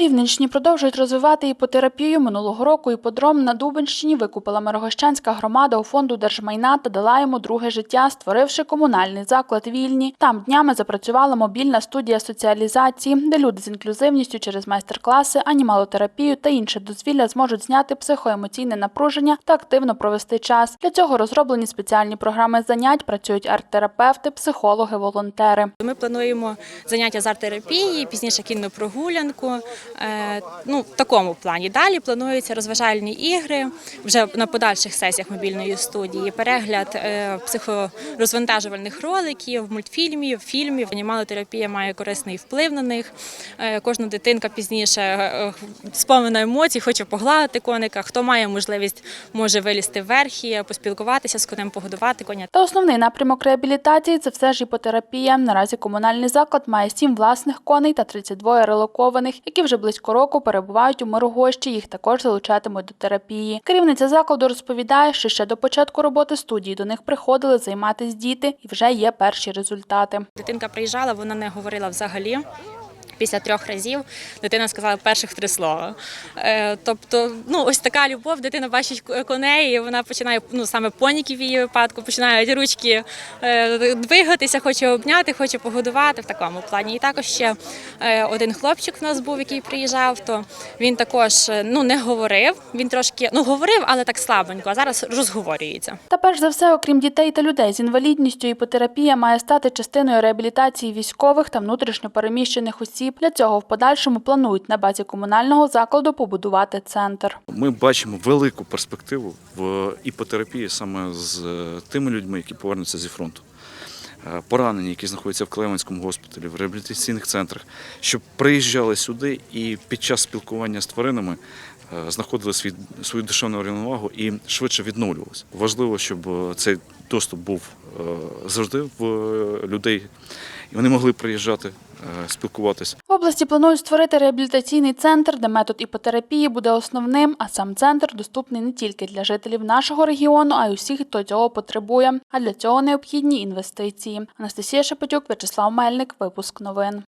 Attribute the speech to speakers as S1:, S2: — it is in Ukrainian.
S1: Рівненщині продовжують розвивати іпотерапію. Минулого року іподром на Дубенщині викупила Мирогощанська громада у фонду держмайна та дала йому друге життя, створивши комунальний заклад вільні. Там днями запрацювала мобільна студія соціалізації, де люди з інклюзивністю через майстер-класи, анімалотерапію та інше дозвілля зможуть зняти психоемоційне напруження та активно провести час. Для цього розроблені спеціальні програми занять, працюють арт-терапевти, психологи, волонтери.
S2: Ми плануємо заняття з арт-терапії, пізніше кінну прогулянку. Е, Ну, в такому плані. Далі плануються розважальні ігри вже на подальших сесіях мобільної студії, перегляд е, психорозвантажувальних роликів, мультфільмів, фільмів. Анімалотерапія має корисний вплив на них. Е, Кожна дитинка пізніше сповнена емоцій, хоче погладити коника. Хто має можливість, може вилізти вверх і поспілкуватися з конем, погодувати коня.
S1: Та основний напрямок реабілітації це все ж іпотерапія. Наразі комунальний заклад має сім власних коней та 32 релокованих, які вже близько року перебувають у Мирогощі. Їх також залучатимуть до терапії. Керівниця закладу розповідає, що ще до початку роботи студії до них приходили займатися діти, і вже є перші результати.
S2: Дитинка приїжджала, вона не говорила взагалі. Після трьох разів дитина сказала перших три слова. Е, тобто, ну ось така любов. Дитина бачить коней, і вона починає ну саме поніки в її випадку, починають ручки е, двигатися, хоче обняти, хоче погодувати в такому плані. І також ще е, один хлопчик в нас був, який приїжджав. То він також ну не говорив. Він трошки ну говорив, але так слабенько. А зараз розговорюється.
S1: Та перш за все, окрім дітей та людей з інвалідністю, іпотерапія має стати частиною реабілітації військових та внутрішньо переміщених Для цього в подальшому планують на базі комунального закладу побудувати центр.
S3: Ми бачимо велику перспективу в іпотерапії саме з е, тими людьми, які повернуться зі фронту. Е, Поранені, які знаходяться в Клеменському госпіталі, в реабілітаційних центрах, щоб приїжджали сюди і під час спілкування з тваринами е, знаходили свій, свою душевну рівновагу і швидше відновлювалися. Важливо, щоб цей доступ був е, завжди в е, людей, і вони могли приїжджати, е, спілкуватися.
S1: В області планують створити реабілітаційний центр, де метод іпотерапії буде основним, а сам центр доступний не тільки для жителів нашого регіону, а й усіх, хто цього потребує. А для цього необхідні інвестиції. Анастасія Шепетюк, Вячеслав Мельник, випуск новин.